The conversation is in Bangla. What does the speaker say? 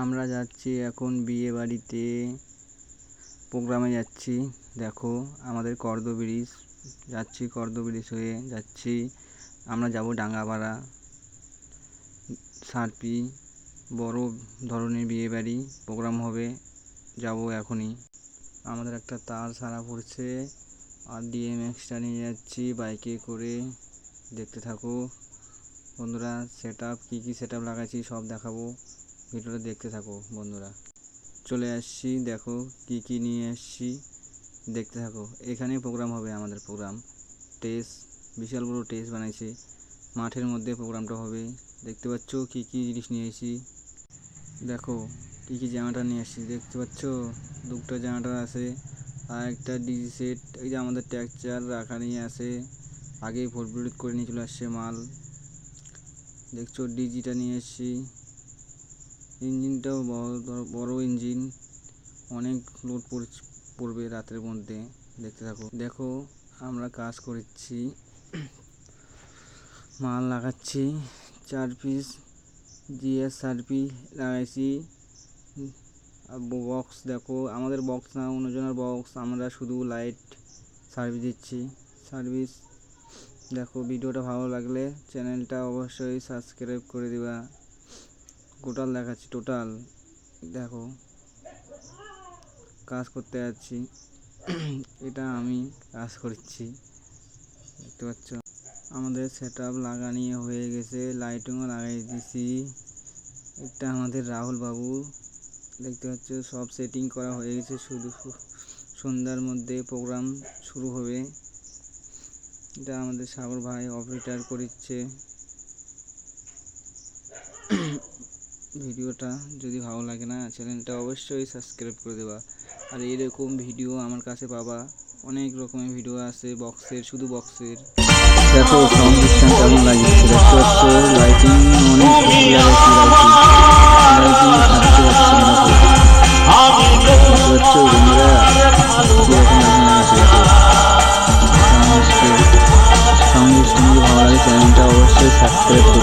আমরা যাচ্ছি এখন বিয়ে বাড়িতে। প্রোগ্রামে যাচ্ছি। দেখো, আমাদের কর্দ ব্রিজ। যাচ্ছি কর্দ ব্রিজ হয়ে যাচ্ছি। আমরা যাব ডাঙ্গাপাড়া। সারপি, বড় ধরনের বিয়ে বাড়ি। প্রোগ্রাম হবে। যাব এখনই। আমাদের একটা তার সারা পড়ছে। আর ডিএমএক্সটা নিয়ে যাচ্ছি বাইকে করে। দেখতে থাকো। বন্ধুরা সেট আপ কী কী সেট আপ লাগাচ্ছি সব দেখাবো। ভিডিওটা দেখতে থাকো, বন্ধুরা। চলে আসছি, দেখো কি কি নিয়ে আসছি। দেখতে থাকো, এখানেই প্রোগ্রাম হবে আমাদের প্রোগ্রাম টেস্ট বিশাল বড় টেস্ট বানাইছি। মাঠের মধ্যে প্রোগ্রামটা হবে। দেখতে পাচ্ছ কি কি জিনিস নিয়ে এসেছি দেখো, কি কি জামাটা নিয়ে এসেছি দেখতে পাচ্ছ? দুটো জামাটা আছে আর একটা ডিজি সেট, এই যে আমাদের ট্যাকচার রাখা নিয়ে আসে আগেই ভোট করে নিয়ে চলে আসছে মাল। দেখছ, ডিজিটা নিয়ে এসেছি ইঞ্জিনটাও ধরো বড় ইঞ্জিন। অনেক লোড পড়বে রাতের মধ্যে, দেখতে থাকো। দেখো, আমরা কাজ করছি, মাল লাগাচ্ছি, চার পিস জিএস সারপি লাগাইছি। বক্স দেখো, আমাদের বক্স না, অন্যজনের বক্স আমরা শুধু লাইট সার্ভিস দিচ্ছি। সার্ভিস দেখো, ভিডিওটা ভালো লাগলে চ্যানেলটা অবশ্যই সাবস্ক্রাইব করে দিবা। টোটাল দেখাচ্ছি, টোটাল। দেখো, কাজ করতে যাচ্ছি। এটা আমি কাজ করছি। দেখতে পাচ্ছ? আমাদের সেট আপ লাগানি হয়ে গেছে লাইটিংও লাগাই দিয়েছি এটা আমাদের রাহুল বাবু। দেখতে পাচ্ছ? সব সেটিং করা হয়ে গেছে, শুধু সন্ধ্যার মধ্যে প্রোগ্রাম শুরু হবে। এটা আমাদের সাগর ভাই অপারেটার করছে ভিডিওটা যদি ভালো লাগে না চ্যানেলটা অবশ্যই সাবস্ক্রাইব করে দেবা। আর এরকম ভিডিও আমার কাছে পাবা। অনেক রকমের ভিডিও আছে বক্সের শুধু বক্সের দেখো সাউন্ড কেমন লাগিয়েছে দেখতে পাচ্ছ লাইটিং অনেক সাউন্ড ভালো লাগে চ্যানেলটা অবশ্যই সাবস্ক্রাইব